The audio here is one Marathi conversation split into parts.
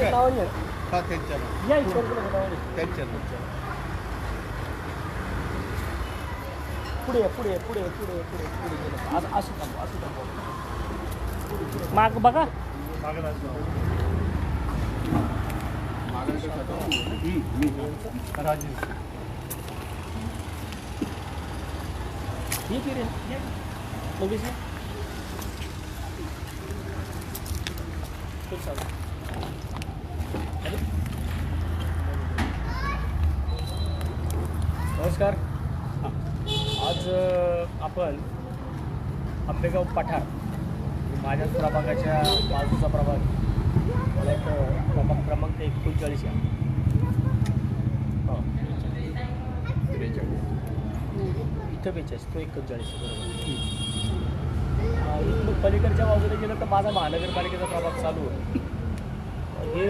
नावाने आहे. हा त्यांच्या. या नावाने. पुढे या, पुढे या, पुढे या, पुढे या, पुढे या, पुढे गेलं. असं असं थांबवा, असं थांबवा. माग बघा राजेश ठीक आहे ये. चल, चालेल. नमस्कार. आज आपण आंबेगाव पठार माझ्याच प्रभागाच्या बाजूचा प्रभाग मला एक प्रभाग क्रमांक एकोणचाळीस आहे. हां. इथं बेचाळीस तो एकोणचाळीस बरोबर. पलीकडच्या बाजूला गेलं तर माझा महानगरपालिकेचा प्रभाग चालू आहे. हे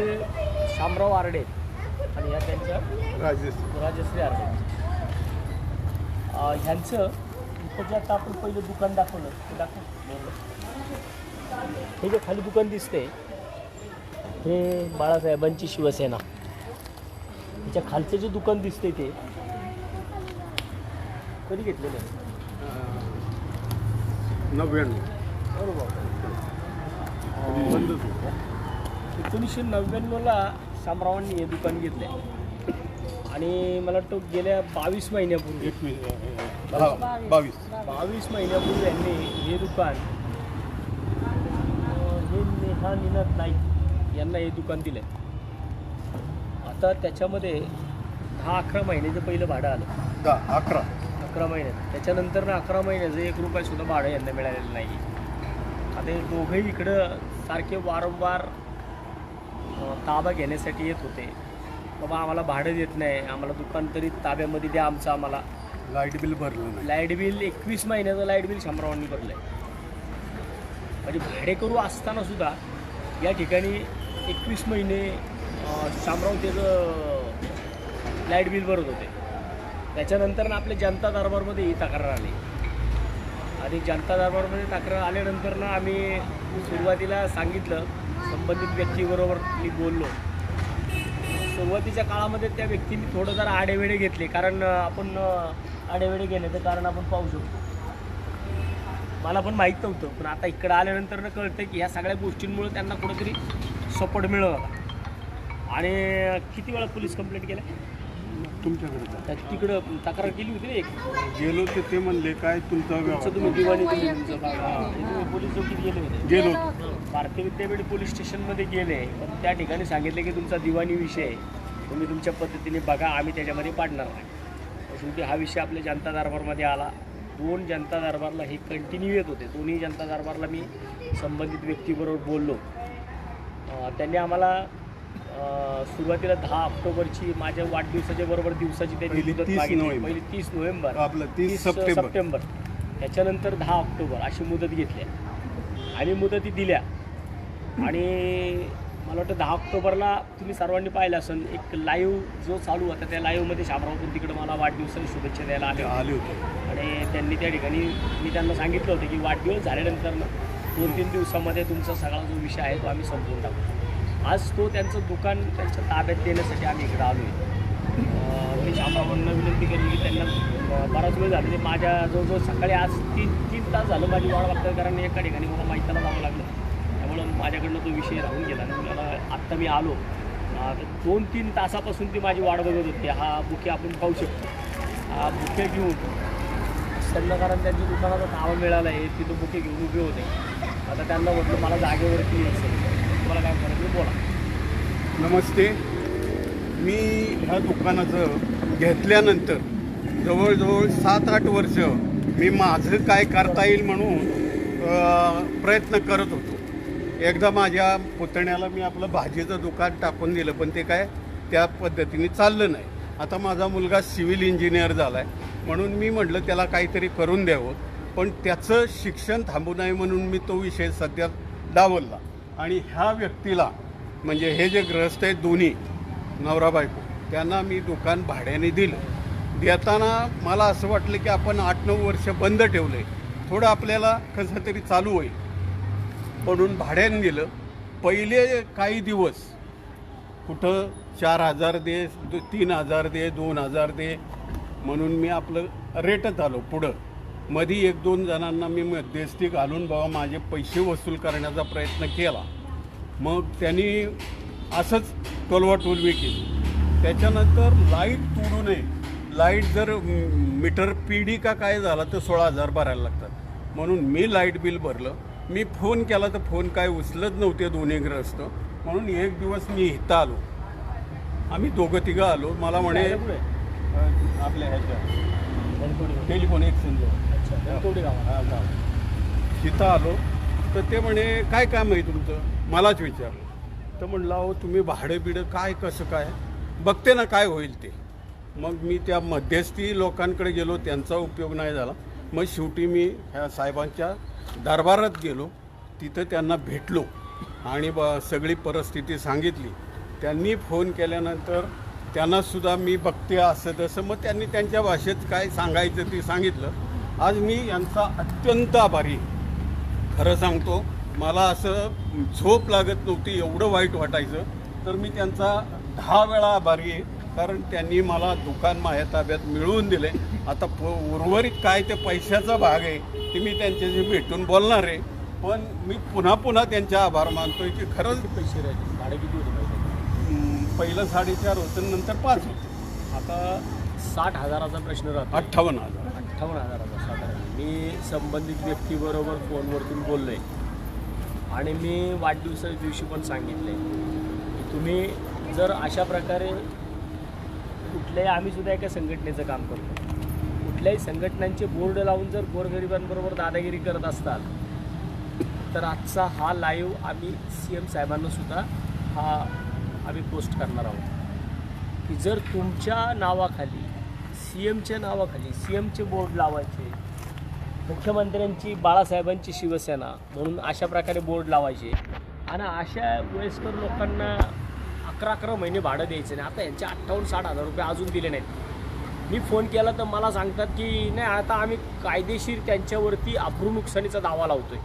शामराव आरडे. आणि ह्या त्यांच्या राजेश राजश्री आरडे. ह्यांचं इथं जे आता आपण पहिलं दुकान दाखवलं ते दाखव. हे जे खाली दुकान दिसते हे बाळासाहेबांची शिवसेना. त्याच्या खालचं जे दुकान दिसते ते कधी घेतलेलं आहे? नव्याण्णव. बरोबर. एकोणीसशे नव्याण्णवला शामरावांनी हे दुकान घेतले आणि मला वाटतं गेल्या बावीस महिन्यापूर्वी एकवीस बावीस. बावीस महिन्यापूर्वी यांनी हे दुकान हे नेहा निनाद नाईक यांना हे दुकान दिलं आता त्याच्यामध्ये दहा अकरा महिन्याचं पहिलं भाडं आलं. दहा अकरा. अकरा महिन्यात त्याच्यानंतर ना अकरा महिन्याचं एक रुपयासुद्धा भाडं यांना मिळालेलं नाही. आता हे दोघंही इकडं सारखे वारंवार ताबा घेण्यासाठी येत होते. बाबा आम्हाला भाडं देत नाही. आम्हाला दुकान तरी ताब्यामध्ये द्या आमचं आम्हाला. लाइट बिल भरलं नाही. लाइट बिल एकवीस महिन्याचं लाइट बिल शंभरावांनी भरलं आहे म्हणजे भाडेकरू असताना सुद्धा या ठिकाणी एकवीस महिने शामराव त्याचं लाइट बिल भरत होते. त्याच्यानंतर ना आपल्या जनता दरबारमध्ये ही तक्रार आली. आणि जनता दरबारमध्ये तक्रार आल्यानंतर ना आम्ही सुरुवातीला सांगितलं संबंधित व्यक्तीबरोबर मी बोललो. सुरुवातीच्या काळामध्ये त्या व्यक्तीने थोडं जरा आडेवेडे घेतले. कारण आपण आडेवेडे घेण्याचं कारण आपण पाहू शकतो. मला पण माहीत नव्हतं पण आता इकडं आल्यानंतर ना कळतं की ह्या सगळ्या गोष्टींमुळे त्यांना कुठंतरी सपोर्ट मिळाला आणि किती वेळा पोलीस कंप्लेंट केल्या? तुमच्याकडे तिकडं तक्रार केली होती ना एक? गेलो ते ते म्हणले काय तुमचा तुम्ही दिवाणी तुम्ही पोलीस चौकीत गेले होते. गेलो भारतीय विद्यापीठ पोलीस स्टेशनमध्ये गेले पण त्या ठिकाणी सांगितले की तुमचा दिवाणी विषय आहे. तुम्ही तुमच्या पद्धतीने बघा आम्ही त्याच्यामध्ये पाडणार नाही. शेवटी हा विषय आपल्या जनता दरबारमध्ये आला. दोन जनता दरबारला हे कंटिन्यू येत होते. दोन्ही जनता दरबारला मी संबंधित व्यक्तीबरोबर बोललो. त्यांनी आम्हाला सुरुवातीला दहा ऑक्टोबरची माझ्या वाढदिवसाच्या बरोबर दिवसाची त्यांनी मुदत 30 मागितली. पहिली तीस नोव्हेंबर. आपलं तीस सप्टेंबर. त्याच्यानंतर दहा ऑक्टोबर अशी मुदत घेतल्या आणि मुदती दिल्या. आणि मला वाटतं दहा ऑक्टोबरला तुम्ही सर्वांनी पाहिलं असेल एक लाईव्ह जो चालू होता त्या लाईव्हमध्ये शामरावतून तिकडे मला वाढदिवसाची शुभेच्छा द्यायला आले होते. आले होते. आणि त्यांनी त्या ठिकाणी मी त्यांना सांगितलं होतं की वाढदिवस झाल्यानंतर ना दोन तीन दिवसामध्ये तुमचा सगळा जो विषय आहे तो आम्ही संपवून टाकू. आज तो त्यांचं दुकान त्यांच्या ताब्यात देण्यासाठी आम्ही इकडे आलो आहे मी शामरावांना विनंती करेन की त्यांना बराच वेळ झाला. ते माझ्या जवळजवळ सकाळी आज तीन तीन तास झालं माझी वाढ बघतात कारण एका ठिकाणी मला माहितीला जावं लागलं. माझ्याकडनं तो विषय राहून गेला आणि मला आत्ता मी आलो. दोन तीन तासापासून ती माझी वाट बघत होती. हा बुके आपण पाहू शकतो. हा बुके घेऊन संध्याकाळात त्यांच्या दुकानाचं नावं मिळालं आहे. तिथं बुके घेऊन उभे होते. आता त्यांना म्हटलं मला जागेवरती यायचं तुम्हाला काय करायचं बोला. नमस्ते. मी ह्या दुकानाचं घेतल्यानंतर जवळजवळ सात आठ वर्ष मी माझं काय करता येईल म्हणून प्रयत्न करत होतो. एकदा माझ्या पुतण्याला मी आपलं भाजीचं दुकान टाकून दिलं पण ते काय त्या पद्धतीने चाललं नाही. आता माझा मुलगा सिव्हिल इंजिनियर झाला आहे म्हणून मी म्हटलं त्याला काहीतरी करून द्यावं पण त्याचं शिक्षण थांबू नये म्हणून मी तो विषय सध्या डावलला. आणि ह्या व्यक्तीला म्हणजे हे जे ग्रस्त आहेत दोन्ही नवरा बायको त्यांना मी दुकान भाड्याने दिलं. देताना मला असं वाटलं की आपण आठ नऊ वर्ष बंद ठेवलं आहे थोडं आपल्याला कसं तरी चालू होईल. म्हणून भाड्याने दिलं पहिले काही दिवस. कुठं चार हजार दे तीन हजार दे दोन हजार दे म्हणून मी आपलं रेटत आलो पुढं. मधी एक दोन जणांना मी मध्यस्थी घालून बाबा माझे पैसे वसूल करण्याचा प्रयत्न केला. मग त्यांनी असंच टोलवाटोलवी केली. त्याच्यानंतर लाइट तोडू नये. लाइट जर मीटर पिढी का काय झाला तर सोळा हजार भरायला लागतात. म्हणून मी लाइट बिल भरलं. मी फोन केला तर फोन काय उचलत नव्हते दोन्ही ग्रस्त. म्हणून एक दिवस मी इथं आलो. आम्ही दोघं तिघं आलो. मला म्हणे आपल्या ह्याच्या टेलिफोन एक्सचेंज तिथं आलो. तर ते म्हणे काय काम आहे तुमचं? मलाच विचारलं. तर म्हणलं अहो तुम्ही भाडं बिडं काय कसं काय? बघते ना काय होईल ते. मग मी त्या मध्यस्थी लोकांकडे गेलो. त्यांचा उपयोग नाही झाला. मग शेवटी मी ह्या साहेबांच्या दरबारात गेलो तिथं त्यांना भेटलो आणि ब सगळी परिस्थिती सांगितली. त्यांनी फोन केल्यानंतर त्यांनासुद्धा मी बघते असं तसं मग त्यांनी त्यांच्या भाषेत काय सांगायचं ते सांगितलं. आज मी यांचा अत्यंत आभारी खरं सांगतो मला असं झोप लागत नव्हती एवढं वाईट वाटायचं. तर मी त्यांचा दहा वेळा आभारी आहे. कारण त्यांनी मला दुकान माझ्या ताब्यात मिळवून दिले. आता प उर्वरित काय ते पैशाचा भाग आहे ते मी त्यांच्याशी भेटून बोलणार आहे. पण मी पुन्हा पुन्हा त्यांचे आभार मानतोय की खरंच पैसे राहिले? भाडे किती होते पहिलं साडेचार होतं नंतर पाच होतं. आता साठ हजाराचा प्रश्न राहतो अठ्ठावन्न हजार. अठ्ठावन्न हजाराचा साधारण मी संबंधित व्यक्तीबरोबर फोनवरतून बोललो आहे आणि मी वाढदिवसाच्या दिवशी पण सांगितलं आहे तुम्ही जर अशा प्रकारे कुठल्याही आम्ही सुद्धा एका संघटनेचं काम करतो. कुठल्याही संघटनांचे बोर्ड लावून जर गोरगरिबांबरोबर दादागिरी करत असतात तर आजचा हा लाईव्ह आम्ही सी एम साहेबांना सुद्धा हा आम्ही पोस्ट करणार आहोत. की जर तुमच्या नावाखाली सी एमच्या नावाखाली सी एमचे बोर्ड लावायचे मुख्यमंत्र्यांची बाळासाहेबांची शिवसेना म्हणून अशा प्रकारे बोर्ड लावायचे आणि अशा वयस्कर लोकांना अकरा अकरा महिने भाडं द्यायचं नाही. आता यांचे अठ्ठावन्न साठ हजार रुपये अजून दिले नाहीत. मी फोन केला तर मला सांगतात की नाही आता आम्ही कायदेशीर त्यांच्यावरती अब्रू नुकसानीचा दावा लावतोय.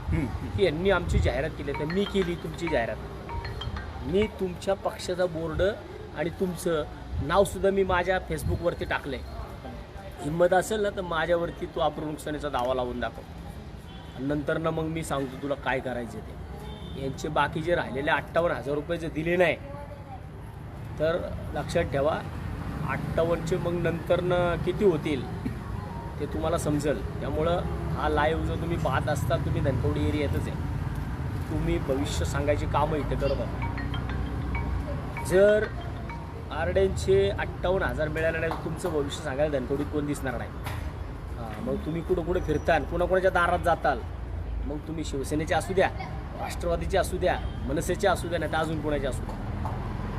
की यांनी आमची जाहिरात केली तर मी केली तुमची जाहिरात. मी तुमच्या पक्षाचा बोर्ड आणि तुमचं नावसुद्धा मी माझ्या फेसबुकवरती टाकलं आहे हिंमत असेल ना तर माझ्यावरती तू अब्रू नुकसानीचा दावा लावून दाखव. नंतर ना मग मी सांगतो तुला काय करायचं ते. यांचे बाकीचे राहिलेले अठ्ठावन्न हजार रुपये जर दिले नाही तर लक्षात ठेवा अठ्ठावन्नचे मग नंतर न किती होतील ते तुम्हाला समजेल. त्यामुळं हा लाईव्ह जो तुम्ही पाहत असता तुम्ही धनकवडी एरियातच आहे. तुम्ही भविष्य सांगायची कामं इथे करत आहात जर आरड्यांचे अठ्ठावन्न हजार मिळाले नाही तर तुमचं भविष्य सांगायला धनकवडीत कोण दिसणार नाही. हां मग तुम्ही कुठं कुठं फिरताल कुणाकुणाच्या दारात जाताल मग तुम्ही शिवसेनेचे असू द्या राष्ट्रवादीचे असू द्या मनसेचे असू द्या नाही तर अजून कोणाचे असू द्या.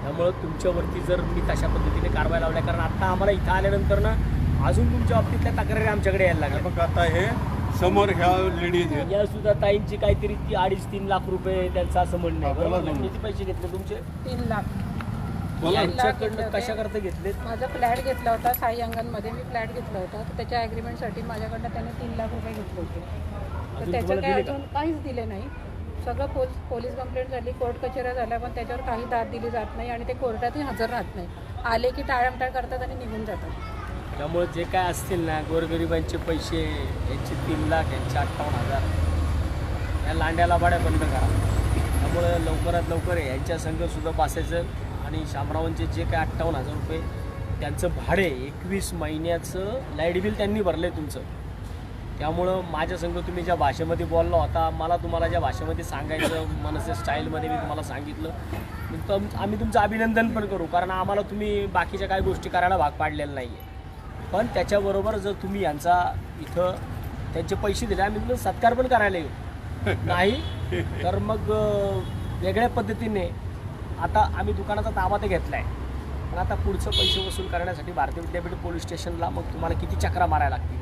त्यामुळं तुमच्यावरती जर मी तशा पद्धतीने कारवाई लावल्या कारण आता आम्हाला इथं आल्यानंतर ना अजून तुमच्या बाबतीतल्या तक्रारी आमच्याकडे यायला लागल्या. बघ आता हे समोर ह्या लेडीज आहेत. या सुद्धा ताईंची काहीतरी ती अडीच तीन लाख रुपये त्यांचं असं म्हणणं आहे. आपल्याला बरोबर? किती पैसे घेतले तुमचे? तीन लाख. बोला. ना. यांच्याकडनं. कशाकरता घेतले माझा फ्लॅट घेतला होता साई अंगणमध्ये मी फ्लॅट घेतला होता. तर त्याच्या ॲग्रीमेंटसाठी माझ्याकडनं त्याने तीन लाख रुपये घेतले होते. तर अजून त्याचं तुम्हाला काय दिले का? अजून काहीच दिले नाही. सगळं पोल पोलीस कंप्लेंट झाली कोर्ट कचेऱ्या झाल्या पण त्याच्यावर काही दाद दिली जात नाही आणि ते कोर्टातही हजर राहत नाही. आले की टाळामटाळ करतात आणि निघून जातात. त्यामुळे जे काय असतील ना गोरगरिबांचे पैसे यांचे तीन लाख यांचे अठ्ठावन्न हजार या लांड्याला भाड्या बंद करा. त्यामुळं लवकरात लवकर यांच्या संघसुद्धा बसायचं आणि शामरावांचे जे काय अठ्ठावन्न हजार रुपये त्यांचं भाडे एकवीस महिन्याचं लाइट बिल त्यांनी भरलं आहे तुमचं. त्यामुळं माझ्यासंघ तुम्ही ज्या भाषेमध्ये बोलला होता मला तुम्हाला ज्या भाषेमध्ये सांगायचं मनसे स्टाईलमध्ये मी तुम्हाला सांगितलं तर तुम आम्ही तुमचं अभिनंदन पण करू कारण आम्हाला तुम्ही बाकीच्या काही गोष्टी करायला भाग पाडलेला नाही आहे पण त्याच्याबरोबर जर तुम्ही यांचा इथं त्यांचे पैसे दिले आम्ही तुला सत्कार पण करायला येऊ. नाही तर मग वेगळ्या पद्धतीने आता आम्ही दुकानाचा ताबा तर घेतला आहे पण आता पुढचं पैसे वसूल करण्यासाठी भारतीय विद्यापीठ पोलीस स्टेशनला मग तुम्हाला किती चक्रा मारायला लागतील?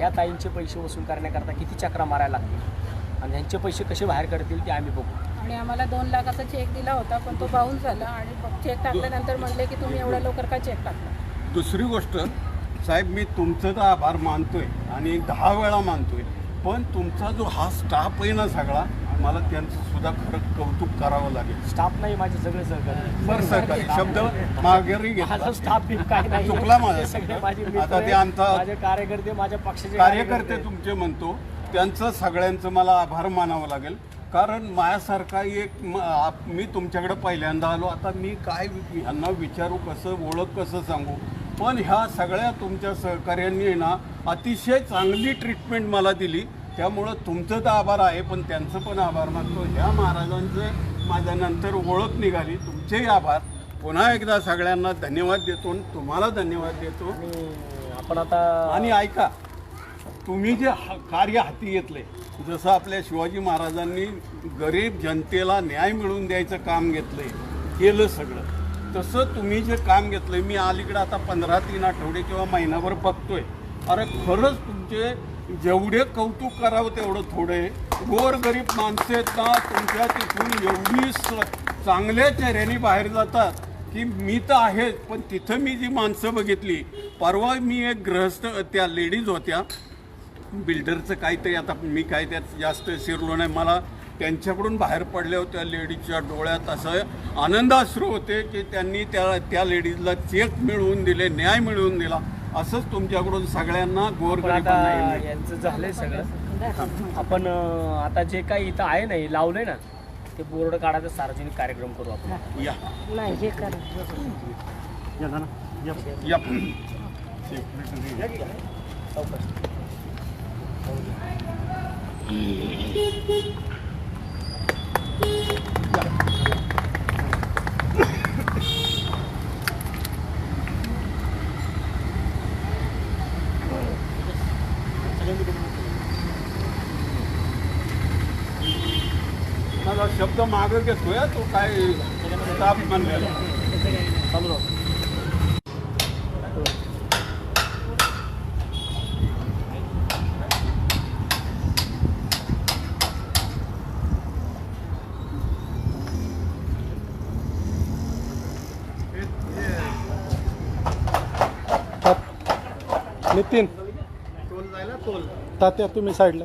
या ताईंचे पैसे वसूल करण्याकरता किती चक्रा मारायला लागतील? आणि ह्यांचे पैसे कसे बाहेर करतील ते आम्ही बघू. आणि आम्हाला दोन लाखाचा चेक दिला होता पण तो बाउन्स झाला आणि चेक टाकल्यानंतर म्हणले की तुम्ही एवढ्या लवकर का चेक टाकला? दुसरी गोष्ट साहेब मी तुमचं तर आभार मानतोय आणि दहा वेळा मानतोय पण तुमचा जो हा स्टाफ आहे ना सगळा मला त्यांचं सुद्धा खरं कौतुक करावं लागेल. स्टाफ नाही माझे सगळे सहकारी. बरं सरकारी शब्द माघारी माझा स्टाफ नाही. चुकला माझा सगळे माझे मित्र आता ते आमचा- माझे कार्यकर्ते माझ्या पक्षाचे कार्यकर्ते तुमचे म्हणतो त्यांचं सगळ्यांचं मला आभार मानावं लागेल. कारण माझ्यासारखा एक म- आप- मी तुमच्याकडे पहिल्यांदा आलो. आता मी काय वि- ह्यांना विचारू कसं ओळख कसं सांगू? पण ह्या सगळ्या तुमच्या सहकार्यांनी ना अतिशय चांगली ट्रीटमेंट मला दिली. त्यामुळं तुमचं तर आभार आहे पण त्यांचं पण आभार मानतो. ह्या महाराजांचं माझ्यानंतर ओळख निघाली. तुमचेही आभार. पुन्हा एकदा सगळ्यांना धन्यवाद देतो आणि तुम्हाला धन्यवाद देतो. आपण आता आणि ऐका तुम्ही जे हा- कार्य हाती घेतले जसं आपल्या शिवाजी महाराजांनी गरीब जनतेला न्याय मिळवून द्यायचं काम घेतलंय केलं सगळं. तसं तुम्ही जे काम घेतलंय मी अलीकडे आता पंधरा तीन आठवडे किंवा महिनाभर बघतोय. अरे खरंच तुमचे जेवढे कौतुक करावं तेवढं थोडे. गोरगरीब गोर गरीब ना तुमच्या तिथून एवढी स- चांगल्या चेहऱ्याने बाहेर जातात की मी तर आहेच पण तिथं मी जी माणसं बघितली परवा मी एक ग्रहस्थ त्या लेडीज होत्या. बिल्डरचं काहीतरी आता मी काय त्यात जास्त शिरलो नाही. मला त्यांच्याकडून बाहेर पडल्या होत्या लेडीजच्या डोळ्यात. असं आनंदाश्रू होते की त्यांनी त्या त्या लेडीजला चेक मिळवून दिले न्याय मिळवून दिला. असंच तुमच्याकडून सगळ्यांना पण गोरगरिबांना आता मिळेल. यांचं झालंय सगळं. आपण अं, आता जे काही इथं आहे ना हे लावलंय ना ते बोर्ड काढायचा सार्वजनिक कार्यक्रम करू आपण. या. नाही हे करा. या चौकशी. शब्द मागं घेतोय तो काय स्टाफ म्हणलेला. चालू राहू. नितीन तात्या तुम्ही साईडला.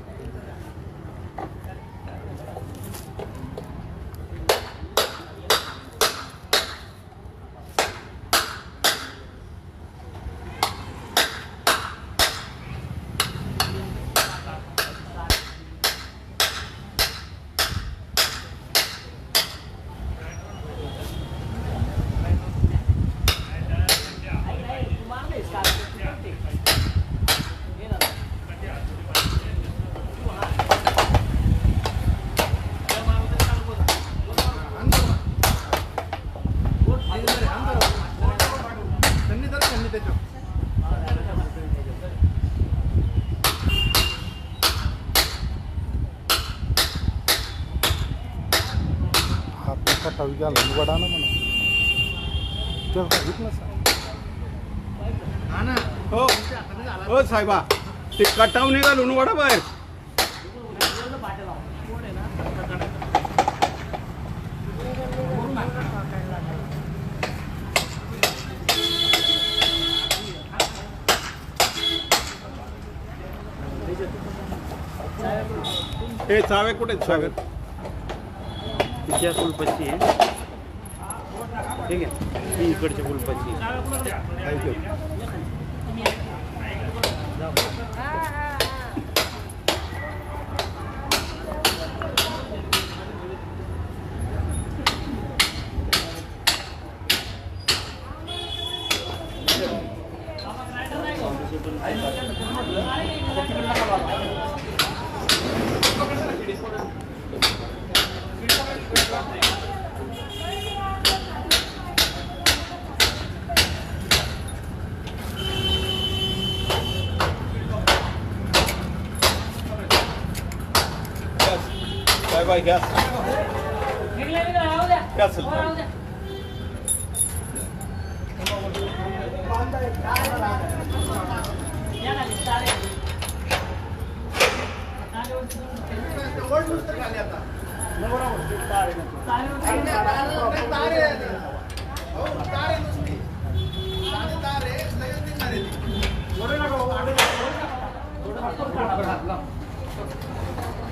हात कटावी गेला वडा ना म्हणा चल सांगितलं ना हो हो साहेबा. ते कटाव निघालून वडा बाहेर. हे चावे कुठे सागर तिच्या कुलपती आहे. ठीक आहे. ती इकडच्या कुलपती थँक्यू रुपये गॅस गॅस तारे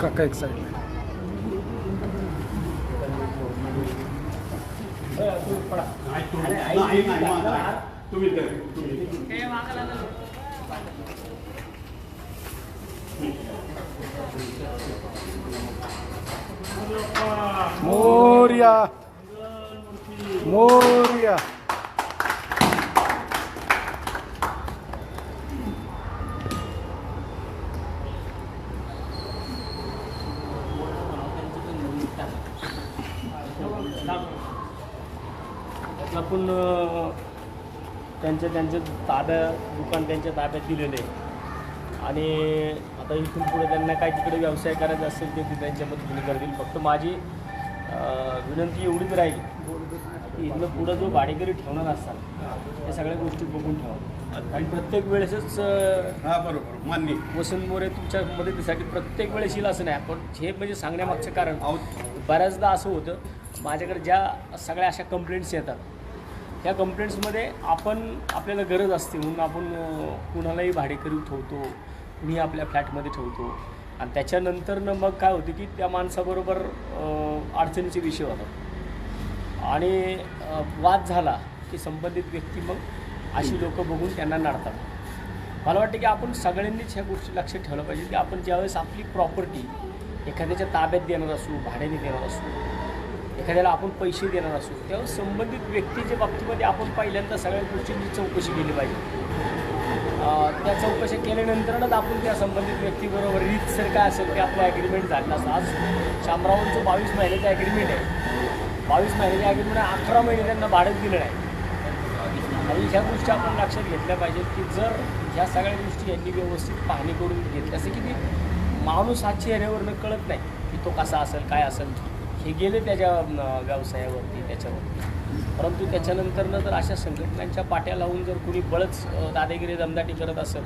काका एक साईड नाही नाही माझा. तुम्ही तर तुम्ही मोर्या मोर्या आपण अं, त्यांच्या त्यांच्या ताब्या दुकान त्यांच्या ताब्यात दिलेले आहे. आणि आता इथून पुढे त्यांना काय तिकडे व्यवसाय करायचा असेल ते ते त्यांच्या मदतीने करतील. फक्त माझी विनंती एवढीच राहील की इथनं पुढं जो भाडेकरी ठेवणार असाल या सगळ्या गोष्टी बघून ठेवा. आणि प्रत्येक वेळेसच हा बरोबर. मान्य. वसंत मोरे तुमच्या मदतीसाठी प्रत्येक वेळेस येईल असं नाही. पण हे म्हणजे सांगण्यामागचं कारण बऱ्याचदा असं होतं माझ्याकडे ज्या सगळ्या अशा कंप्लेंट्स येतात त्या कंप्लेंट्समध्ये आपण आपल्याला गरज असते. म्हणून आपण अं, कुणालाही भाडेकरी ठेवतो. कुणी आपल्या फ्लॅटमध्ये ठेवतो. आणि त्याच्यानंतरनं मग काय होतं की त्या माणसाबरोबर अडचणीचे विषय होतात. आणि वाद झाला की संबंधित व्यक्ती मग अशी लोक बघून त्यांना नाडतात. मला वाटतं की आपण सगळ्यांनीच ह्या गोष्टी लक्षात ठेवलं पाहिजे की आपण ज्यावेळेस आपली प्रॉपर्टी एखाद्याच्या ताब्यात देणार असू भाड्याने देणार असू एखाद्याला आपण पैसे देणार असू त्यावेळेस संबंधित व्यक्तीच्या बाबतीमध्ये आपण पहिल्यांदा सगळ्या गोष्टींची चौकशी केली पाहिजे. त्या चौकशी केल्यानंतरच आपण त्या संबंधित व्यक्तीबरोबर रीतसर काय असेल ते आपलं ॲग्रीमेंट झालं असं. आज शामरावांचं बावीस महिन्याचं ॲग्रीमेंट आहे. बावीस महिन्याच्या ॲग्रीमेंट आहे अकरा महिने त्यांना भाडं दिलं नाही. आणि ह्या गोष्टी आपण लक्षात घेतल्या पाहिजेत की जर ह्या सगळ्या गोष्टी यांनी व्यवस्थित पाहणी करून घेतल्या असं की ती माणूस हा चेहऱ्यावरनं कळत नाही की तो कसा असेल काय असेल. हे गेले त्याच्या व्यवसायावरती त्याच्यावरती. परंतु त्याच्यानंतरनं जर अशा संघटनांच्या पाट्या लावून जर कुणी बळच अं, दादागिरी दमदाटी करत असेल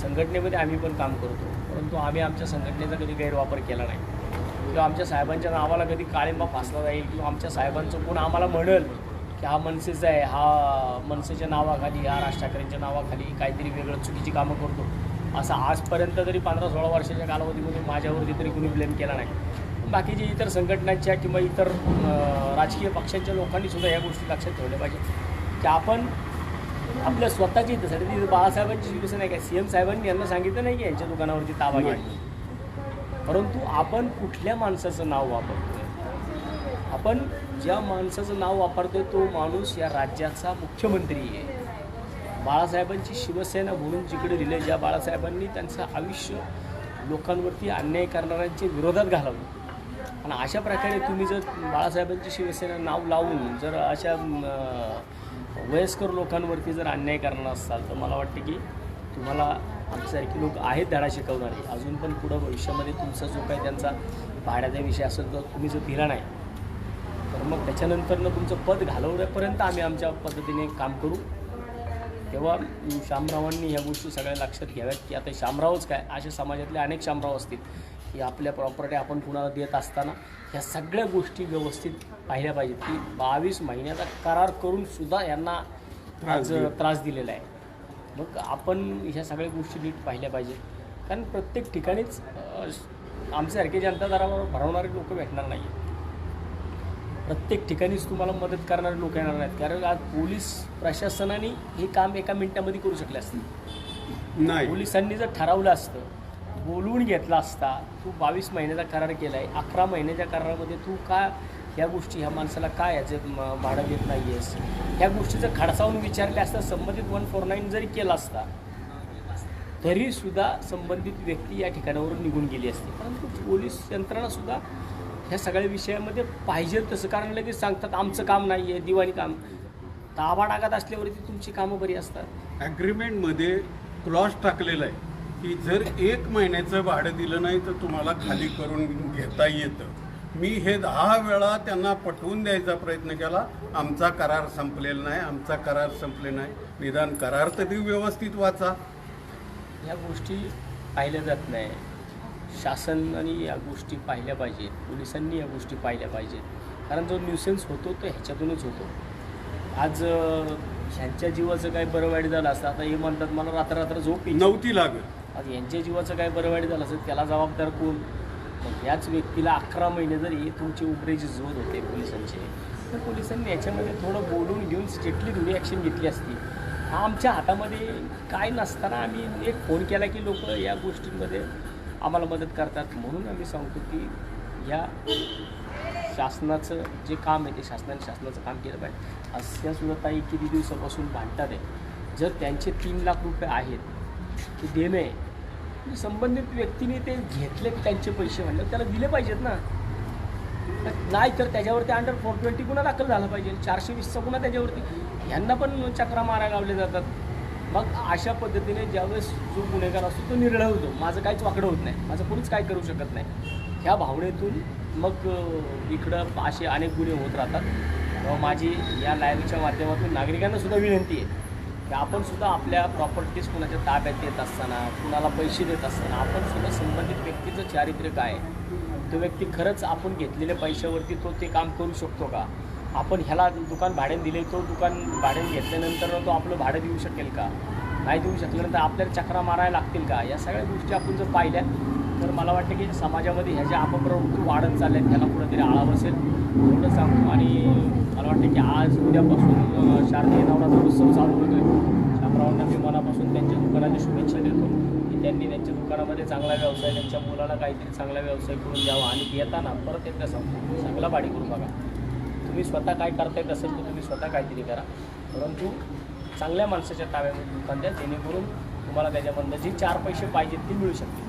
संघटनेमध्ये आम्ही पण काम करतो. परंतु आम्ही आमच्या संघटनेचा कधी गैरवापर केला नाही. किंवा आमच्या साहेबांच्या नावाला कधी काळिंबा फासला जाईल किंवा आमच्या साहेबांचं कोण आम्हाला म्हणेल की हा मनसेचा आहे हा मनसेच्या नावाखाली हा राज ठाकरेंच्या नावाखाली काहीतरी वेगळं चुकीची कामं करतो. असं आजपर्यंत तरी पंधरा सोळा वर्षाच्या कालावधीमध्ये माझ्यावरती तरी कुणी ब्लेम केला नाही. बाकीचे इतर संघटनांच्या किंवा इतर राजकीय पक्षांच्या लोकांनी सुद्धा या गोष्टी लक्षात ठेवल्या पाहिजे की आपण आपल्या स्वतःच्या हितासाठी ती बाळासाहेबांची शिवसेना आहे काय? सी एम साहेबांनी यांना सांगितलं नाही की यांच्या दुकानावरती ताबा घ्या. परंतु आपण कुठल्या माणसाचं नाव वापरतोय? आपण ज्या माणसाचं नाव वापरतोय तो माणूस या राज्याचा मुख्यमंत्री आहे. बाळासाहेबांची शिवसेना म्हणून जिकडे दिले ज्या बाळासाहेबांनी त्यांचं आयुष्य लोकांवरती अन्याय करणाऱ्यांच्या विरोधात घालवलं. आणि अशा प्रकारे तुम्ही जर बाळासाहेबांची शिवसेना नाव लावून जर अशा वयस्कर लोकांवरती जर अन्याय करणार असाल तर मला वाटतं की तुम्हाला आमच्यासारखे लोक आहेत धडा शिकवणारे. अजून पण पुढं भविष्यामध्ये तुमचा जो काही त्यांचा भाड्याचा विषय असेल तर तुम्ही जर दिला नाही तर मग त्याच्यानंतरनं तुमचं पद घालवण्यापर्यंत आम्ही आमच्या पद्धतीने काम करू. तेव्हा शामरावांनी ह्या गोष्टी सगळ्या लक्षात घ्याव्यात की आता शामरावच काय? अशा समाजातले अनेक शामराव असतील. की आपल्या प्रॉपर्टी आपण कुणाला देत असताना ह्या सगळ्या गोष्टी व्यवस्थित पाहिल्या पाहिजेत. की बावीस महिन्याचा करार करून सुद्धा यांना आज त्रास दिलेला आहे. मग आपण ह्या सगळ्या गोष्टी नीट पाहिल्या पाहिजेत. कारण प्रत्येक ठिकाणीच आमच्यासारखे जनता दरावर भरवणारे लोक भेटणार नाही प्रत्येक ठिकाणीच तुम्हाला मदत करणारे लोक येणार नाहीत. कारण आज पोलीस प्रशासनाने हे काम एका मिनिटामध्ये करू शकले असते. नाही. पोलिसांनी जर ठरवलं असतं बोलवून घेतला असता तू बावीस महिन्याचा करार केला आहे अकरा महिन्याच्या करारामध्ये तू का ह्या गोष्टी ह्या माणसाला काय याचं म- भाडं देत नाही आहेस ह्या गोष्टीचं खडसावून विचारले असता संबंधित वन फोर नाईन जरी केला असता तरीसुद्धा संबंधित व्यक्ती या ठिकाणावरून निघून गेली असते. परंतु पोलीस यंत्रणासुद्धा ह्या सगळ्या विषयामध्ये पाहिजे तसं कारण लगेच सांगतात आमचं काम नाही आहे दिवाणी काम. ताबा टाकत असल्यावरती तुमची कामं बरी असतात. ॲग्रीमेंटमध्ये क्लॉज टाकलेला आहे. की जर एक महिन्याचं भाडं दिलं नाही तर तुम्हाला खाली करून घेता येतं. मी हे दहा वेळा त्यांना पटवून द्यायचा प्रयत्न केला. आमचा करार संपलेला नाही आमचा करार संपले नाही. निदान करार तरी व्यवस्थित वाचा. ह्या गोष्टी पाहिल्या जात नाही. शासनाने या गोष्टी पाहिल्या पाहिजेत. पोलिसांनी या गोष्टी पाहिल्या पाहिजेत. कारण जो न्यूसेन्स होतो तो ह्याच्यातूनच होतो. आज ह्यांच्या जीवाचं काय बरं वाईट झालं असतं आता हे म्हणतात मला रात्र रात्र झोप. नव्हती लागत. आज यांच्या जीवाचं काय बरं वाईट झालं असेल त्याला जबाबदार कोण? मग याच व्यक्तीला अकरा महिने जरी तुमची उबरेची झोत होते पोलिसांचे तर पोलिसांनी याच्यामध्ये थोडं बोलून घेऊन स्ट्रिक्टली थोडी ॲक्शन घेतली असती. आमच्या हातामध्ये काय नसताना आम्ही एक फोन केला की लोक या गोष्टींमध्ये आम्हाला मदत करतात. म्हणून आम्ही सांगतो की या शासनाचं जे काम आहे ते शासनाने शासनाचं काम केलं पाहिजे. अशा सुद्धा ताई किती दिवसापासून भांडतात आहे? जर त्यांचे तीन लाख रुपये आहेत ते देणे संबंधित व्यक्तीने ते घेतले त्यांचे पैसे म्हणले त्याला दिले पाहिजेत ना. नाही तर त्याच्यावरती अंडर फोर ट्वेंटी गुन्हा दाखल झाला पाहिजे. चारशे वीसचा गुन्हा त्याच्यावरती. ह्यांना पण चक्रा मारा लावले जातात. मग अशा पद्धतीने ज्यावेळेस जो गुन्हेगार असतो तो निर्णय होतो. माझं काहीच वाकडं होत नाही. माझं कोणीच काय करू शकत नाही. ह्या भावनेतून मग इकडं असे अनेक गुन्हे होत राहतात. माझी या लाईव्हच्या माध्यमातून नागरिकांना सुद्धा विनंती आहे. की आपण सुद्धा आपल्या प्रॉपर्टीज कुणाच्या ताब्यात देत असताना कुणाला पैसे देत असताना आपण सुद्धा संबंधित व्यक्तीचं चारित्र्य काय आहे? तो व्यक्ती खरंच आपण घेतलेल्या पैशावरती तो ते काम करू शकतो का? आपण ह्याला दुकान भाड्याने दिले तो दुकान भाड्याने घेतल्यानंतर तो आपलं भाडं देऊ शकेल का? नाही देऊ शकल्यानंतर आपल्याला चक्रा मारायला लागतील का? या सगळ्या गोष्टी आपण जर पाहिल्या तर मला वाटतं की समाजामध्ये ह्या ज्या अपप्रवृत्ती वाढत चालल्या आहेत त्याला कुठेतरी आळा बसेल एवढं सांगतो. आणि मला वाटतं की आज उद्यापासून शारदीय नवरात्र उत्सव चालू होतो आहे शामरावांना मी मनापासून त्यांच्या दुकानाची शुभेच्छा देतो की त्यांनी त्यांच्या दुकानामध्ये चांगला व्यवसाय त्यांच्या मुलाला काहीतरी चांगला व्यवसाय करून द्यावा. आणि येताना परत एकदा सांगतो चांगला भाडी करून बघा. तुम्ही स्वतः काय करता येत असेल तर तुम्ही स्वतः काहीतरी करा. परंतु चांगल्या माणसाच्या ताब्यामध्ये दुकान द्या जेणेकरून तुम्हाला त्याच्यामधनं जे चार पैसे पाहिजेत ते मिळू शकतील.